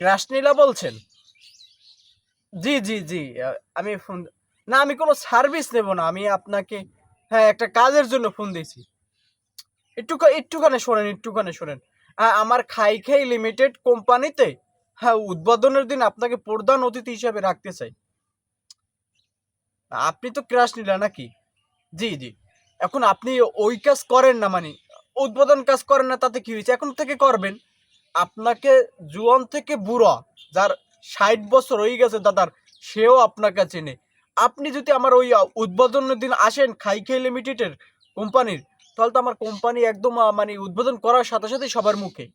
Crush নীলা বলছেন? জি জি জি। আমি phone, না, আমি কোনো সার্ভিস নেব না। আমি আপনাকে হ্যাঁ একটা কাজের জন্য ফোন দিয়েছি। একটু একটুখানে শোনেন একটুখানে শোনেন। আমার খাই খাই লিমিটেড কোম্পানিতে হ্যাঁ উদ্বোধনের দিন আপনাকে প্রধান অতিথি হিসাবে রাখতে চাই। আপনি তো ক্রাশ নিলা নাকি? জি জি। এখন আপনি ওই কাজ করেন না মানে উদ্বোধন কাজ করেন না, তাতে কি হয়েছে? এখন থেকে করবেন। আপনাকে জুয়ান থেকে বুড়া, যার ষাট বছর হয়ে গেছে দাদার, সেও আপনাকে চেনে। আপনি যদি আমার ওই উদ্বোধনের দিন আসেন খাই খাই লিমিটেডের কোম্পানির, তাহলে তো আমার কোম্পানি একদম মানে উদ্বোধন করার সাথে সাথে সবার মুখে।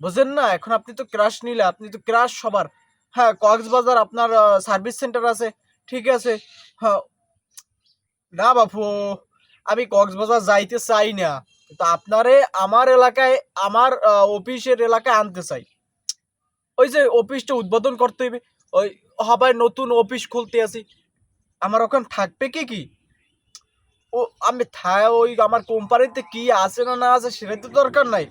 বুঝেন না? এখন আপনি তো ক্রাশ নিলে, আপনি তো ক্রাশ সবার। হ্যাঁ কক্সবাজার আপনার সার্ভিস সেন্টার আছে, ঠিক আছে। হ্যাঁ। না বাপু, আমি কক্সবাজার যাইতে চাই না। তো আপনারে আমার এলাকায়, আমার অফিসের এলাকায় আনতে চাই। ওই যে অফিসটা উদ্বোধন করতে হইবে ওই হবাই নতুন অফিস খুলতে আসি আমার ওখানে থাকবে কি কি? ও, আমি ওই আমার কোম্পানিতে কি আছে না না আছে সেটা তো দরকার নাই।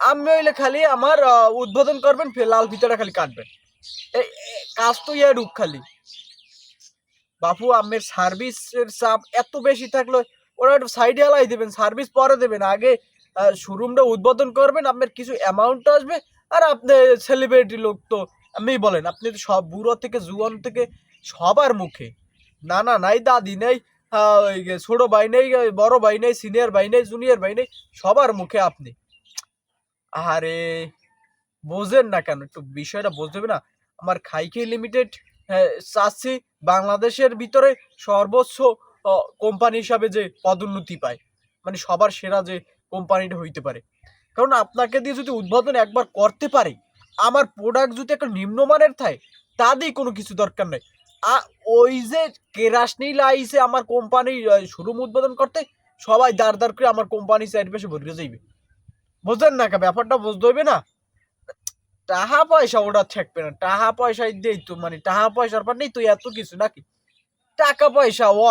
আমি হইলে খালি আমার উদ্বোধন করবেন লাল ফিতাটা খালি কাটবেন। কাজ তো ইয়ে রূপ খালি। বাপু, আমের সার্ভিসের চাপ এত বেশি থাকলে ওরা একটু সাইডে আলাই দেবেন সার্ভিস পরে দেবেন। আগে শোরুমটা উদ্বোধন করবেন, আপনার কিছু অ্যামাউন্ট আসবে, আর আপনি সেলিব্রিটি লোক তো আপনি বলেন, আপনি তো সব বুড়ো থেকে, জুয়ান থেকে, সবার মুখে। না না, নাই দাদি, নেই ছোট ভাই নেই বড় ভাই নেই সিনিয়র ভাই নেই জুনিয়র ভাই নেই, সবার মুখে আপনি। আরে, বোঝেন না কেন, একটু বিষয়টা বুঝতে হবে না। আমার খাইকে লিমিটেড চাচ্ছি বাংলাদেশের ভিতরে সর্বোচ্চ কোম্পানি হিসাবে যে পদোন্নতি পায়। মানে সবার সেরা যে কোম্পানিটা হইতে পারে। কারণ আপনাকে দিয়ে যদি উদ্বোধন একবার করতে পারি, আমার প্রোডাক্ট যদি একটা নিম্নমানের থাকে তা দিয়ে কোনো কিছু দরকার নেই। ওই যে কেরাসনিল আইসে আমার কোম্পানি শোরুম উদ্বোধন করতে, সবাই দাঁড় দাঁড় করে আমার কোম্পানি সাইড পেশে ভরে যাইবে। বুঝলেন না ব্যাপারটা বুঝতে হইবে না। টাকা পয়সা ওটা থাকবে না। টাকা পয়সা দেই তো মানে টাকা পয়সার পর নেই তো এত কিছু নাকি? টাকা পয়সা ও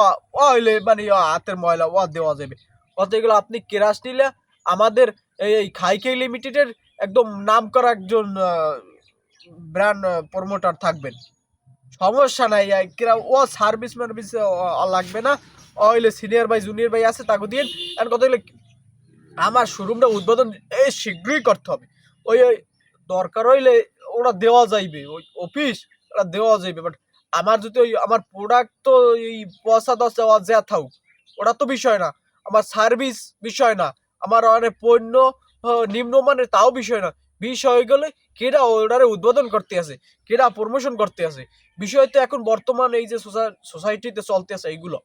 হইলে মানে হাতের ময়লা ও দেওয়া যাবে কত এগুলো আপনি কেরাস নিলে আমাদের এই খাইকে লিমিটেডের একদম নাম করা একজন ব্র্যান্ড প্রমোটার থাকবেন। সমস্যা নাই কেরা- ও সার্ভিস মার্ভিস লাগবে না। ও হইলে সিনিয়র ভাই জুনিয়র ভাই আছে, তাকে দিয়ে আর কত আমার শোরুমটা উদ্বোধন, এই শীঘ্রই করতে হবে। ওই ওই দরকার হইলে ওরা দেওয়া যাইবে, ওই অফিস ওরা দেওয়া যাইবে। বাট আমার যদি ওই, আমার প্রোডাক্ট তো এই পয়সা দশ যা থাকুক, ওটা তো বিষয় না। আমার সার্ভিস বিষয় না। আমার অনেক পণ্য নিম্নমানের তাও বিষয় না। বিষয় হয়ে গেলে কেরা ওটারে উদ্বোধন করতে আছে কেরা প্রমোশন করতে আছে বিষয় তো এখন বর্তমান এই যে সোসাইটিতে চলতে আছে এইগুলো।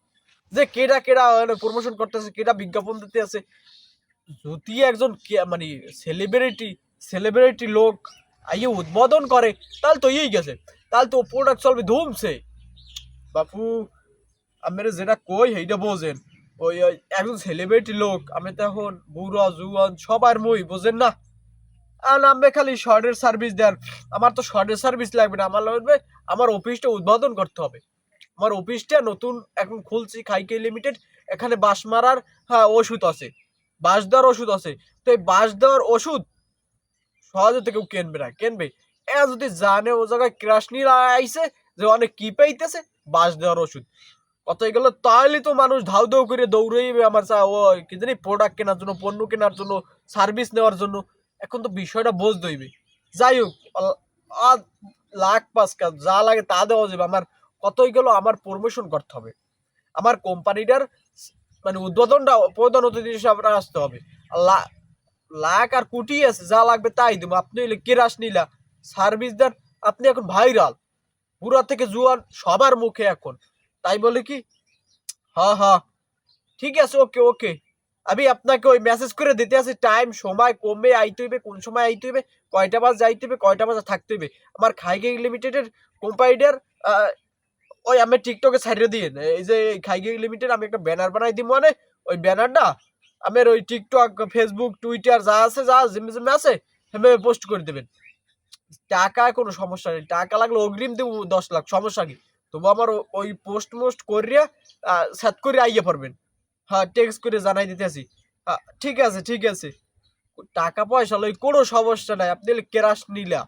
যে কেরা কেরা প্রমোশন করতে আছে কেরা বিজ্ঞাপন দিতে আছে যদি একজন মানে সেলিব্রিটি সেলিব্রিটি লোক আইয়ে উদ্বোধন করে, তাহলে তো ইয়েই গেছে। তাহলে তো প্রোডাক্ট চলবে ধুমছে। বাপু আমার যেটা কই, সেইটা বোঝেন। ওই ওই একজন সেলিব্রিটি লোক, আমি তো এখন বুড়া, জুয়ান, সবার মই, বোঝেন না? আর আমি খালি শর্টের সার্ভিস দেন। আমার তো শর্টের সার্ভিস লাগবে না। আমার লাগবে আমার অফিসটা উদ্বোধন করতে হবে। আমার অফিসটা নতুন, এখন খুলছি খাইকে লিমিটেড এখানে বাস মারার হ্যাঁ ওষুধ আছে। বাস দেওয়ার ওষুধ আছে। তো এই বাস দেওয়ার ওষুধ সহজে তো কেউ কিনবে না। কিনবে? এ যদি জানে ও জায়গায় ক্রাশ নিয়ে আইছে, যে অনেক কি পাইতেছে, বাস দেওয়ার ওষুধ। কত এগুলো তাহলে তো মানুষ ধাউ ধাউ করে দৌড়াইবে আমার চা, ও কি জানি প্রোডাক্ট কেনার জন্য, পণ্য কেনার জন্য সার্ভিস নেওয়ার জন্য। এখন তো বিষয়টা বোঝ হইবে যাই হোক লাখ পাঁচ কাজ, যা লাগে তা দেওয়া যাবে। আমার কতই গেল, আমার প্রমোশন করতে হবে। আমার কোম্পানিটার মানে উদ্বোধনটা, প্রধান অতিথি হিসাবে আসতে হবে। লাখ আর কোটি আছে, যা লাগবে তাই দেবো। আপনি কেরাস নিলা। সার্ভিস দেন, আপনি এখন ভাইরাল। বুড়া থেকে জুয়ান, সবার মুখে এখন। তাই বলে কি? হ্যাঁ হ্যাঁ ঠিক আছে, ওকে ওকে। আমি আপনাকে ওই মেসেজ করে দিতে আছি টাইম সময় কমে আইতে হইবে, কোন সময় আইতে হইবে, কয়টা বাজ যাইতে হইবে, কয়টা বাজে থাকতে হইবে। আমার খাইগে লিমিটেডের কোম্পানিটার ওই আমি টিকটকে ছাড়িয়ে দিয়ে এই যে খাইগে লিমিটেড আমি একটা ব্যানার বানাই দিব মানে ওই ব্যানারটা আমার ওই টিকটক ফেসবুক টুইটার যা আছে, যা জিমে জিমে আছে সেভাবে পোস্ট করে দেবেন। টাকা কোনো সমস্যা নেই। টাকা লাগলে অগ্রিম দেবো দশ লাখ, সমস্যা কি? তবু আমার ওই পোস্ট মোস্ট করিয়া সেট করে আইয়ে পারবেন হ্যাঁ টেক্সট করে জানাই দিতেছি। ঠিক আছে ঠিক আছে। টাকা পয়সা লই কোনো সমস্যা নাই, আপনি কেরাস নিলা।